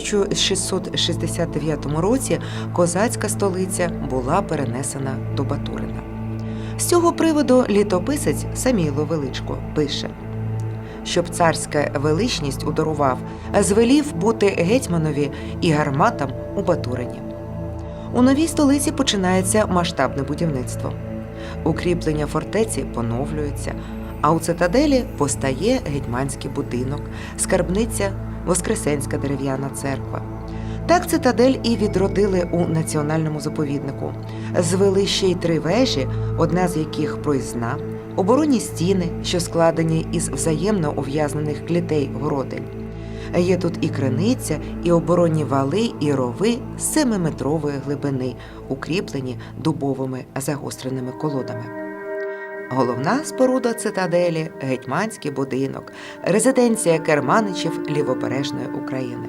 1669 році козацька столиця була перенесена до Батурина. З цього приводу літописець Саміло Величко пише, щоб царська величність ударував, звелів бути гетьманові і гарматам у Батурині. У новій столиці починається масштабне будівництво. Укріплення фортеці поновлюються, а у цитаделі постає гетьманський будинок, скарбниця, Воскресенська дерев'яна церква. Так цитадель і відродили у національному заповіднику. Звели ще й три вежі, одна з яких проїзна, оборонні стіни, що складені із взаємно ув'язнених клітей городень. Є тут і криниця, і оборонні вали, і рови семиметрової глибини, укріплені дубовими загостреними колодами. Головна споруда цитаделі гетьманський будинок, резиденція керманичів лівобережної України.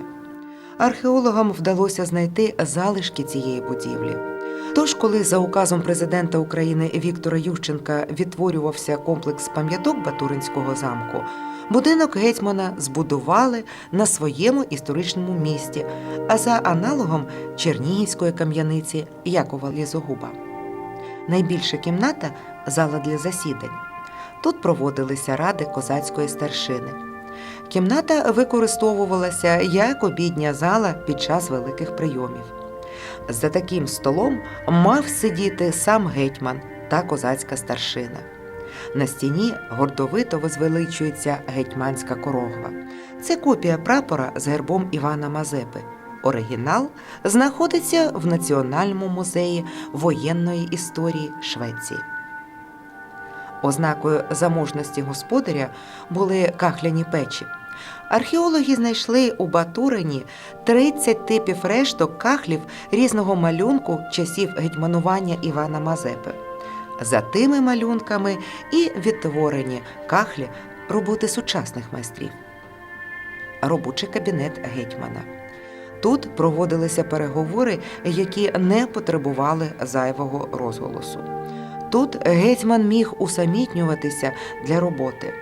Археологам вдалося знайти залишки цієї будівлі. Тож, коли за указом президента України Віктора Ющенка відтворювався комплекс пам'яток Батуринського замку, будинок гетьмана збудували на своєму історичному місті, а за аналогом Чернігівської кам'яниці Якова Лізогуба. Найбільша кімната зала для засідань. Тут проводилися ради козацької старшини. Кімната використовувалася як обідня зала під час великих прийомів. За таким столом мав сидіти сам гетьман та козацька старшина. На стіні гордовито возвеличується гетьманська корогва. Це копія прапора з гербом Івана Мазепи. Оригінал знаходиться в Національному музеї воєнної історії Швеції. Ознакою заможності господаря були кахляні печі. Археологи знайшли у Батурині 30 типів решток кахлів різного малюнку часів гетьманування Івана Мазепи. За тими малюнками і відтворені кахлі роботи сучасних майстрів. Робочий кабінет гетьмана. Тут проводилися переговори, які не потребували зайвого розголосу. Тут гетьман міг усамітнюватися для роботи.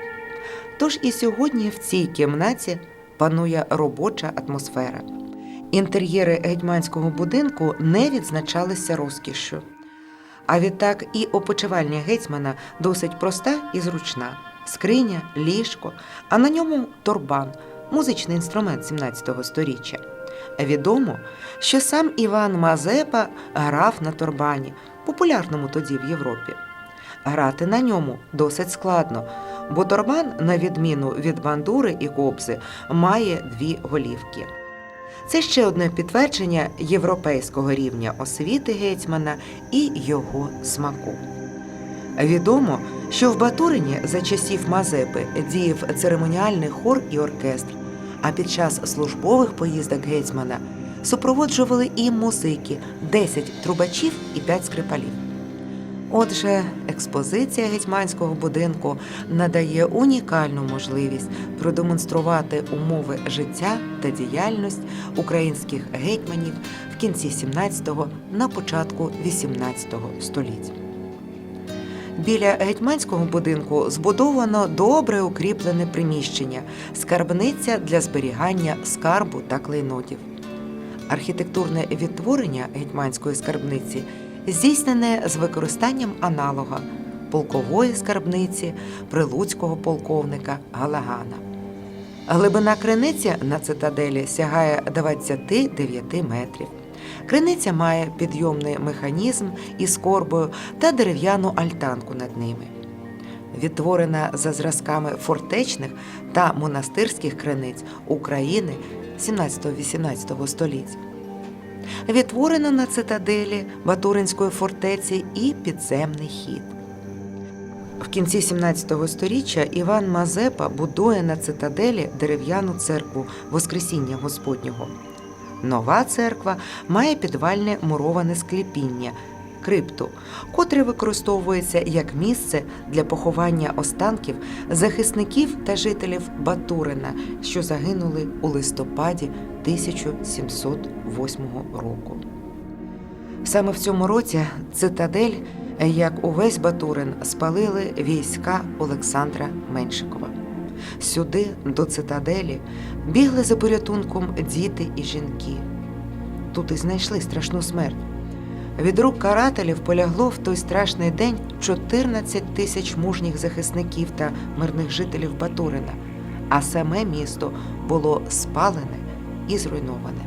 Тож і сьогодні в цій кімнаті панує робоча атмосфера. Інтер'єри гетьманського будинку не відзначалися розкішшю. А відтак і опочивальня гетьмана досить проста і зручна: скриня, ліжко, а на ньому торбан, музичний інструмент 17 століття. Відомо, що сам Іван Мазепа грав на торбані, популярному тоді в Європі. Грати на ньому досить складно, бо торбан, на відміну від бандури і кобзи, має дві голівки. Це ще одне підтвердження європейського рівня освіти гетьмана і його смаку. Відомо, що в Батурині за часів Мазепи діяв церемоніальний хор і оркестр, а під час службових поїздок гетьмана супроводжували і музики 10 трубачів і 5 скрипалів. Отже, експозиція гетьманського будинку надає унікальну можливість продемонструвати умови життя та діяльність українських гетьманів в кінці 17-го на початку 18-го століть. Біля гетьманського будинку збудовано добре укріплене приміщення, скарбниця для зберігання скарбу та клейнотів. Архітектурне відтворення гетьманської скарбниці здійснене з використанням аналога полкової скарбниці прилуцького полковника Галагана. Глибина криниці на цитаделі сягає 29 метрів. Криниця має підйомний механізм із корбою та дерев'яну альтанку над ними. Відтворена за зразками фортечних та монастирських криниць України 17-18 століть. Відтворено на цитаделі Батуринської фортеці і підземний хід. В кінці 17 століття Іван Мазепа будує на цитаделі дерев'яну церкву Воскресіння Господнього. Нова церква має підвальне муроване склепіння крипту, котре використовується як місце для поховання останків захисників та жителів Батурина, що загинули у листопаді 1708 року. Саме в цьому році цитадель, як увесь Батурин, спалили війська Олександра Меншикова. Сюди, до цитаделі, бігли за порятунком діти і жінки. Тут і знайшли страшну смерть. Від рук карателів полягло в той страшний день 14 тисяч мужніх захисників та мирних жителів Батурина, а саме місто було спалене і зруйноване.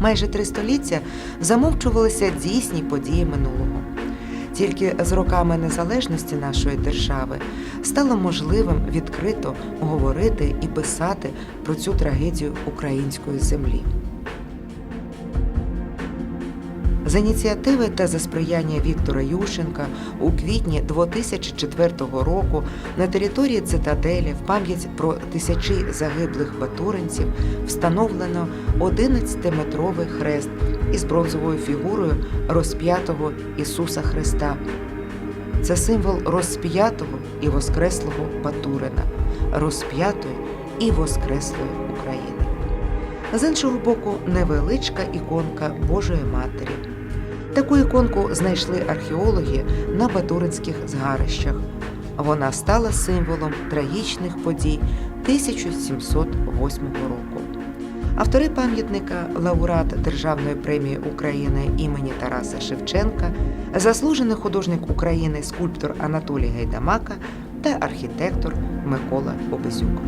Майже три століття замовчувалися дійсні події минулого. Тільки з роками незалежності нашої держави стало можливим відкрито говорити і писати про цю трагедію української землі. За ініціативи та за сприяння Віктора Ющенка у квітні 2004 року на території цитаделі в пам'ять про тисячі загиблих батуринців встановлено 11-метровий хрест із бронзовою фігурою розп'ятого Ісуса Христа. Це символ розп'ятого і воскреслого Батурина, розп'ятої і воскреслої України. З іншого боку, невеличка іконка Божої Матері. Таку іконку знайшли археологи на Батуринських згарищах. Вона стала символом трагічних подій 1708 року. Автори пам'ятника лауреат Державної премії України імені Тараса Шевченка, заслужений художник України скульптор Анатолій Гайдамака та архітектор Микола Обезюк.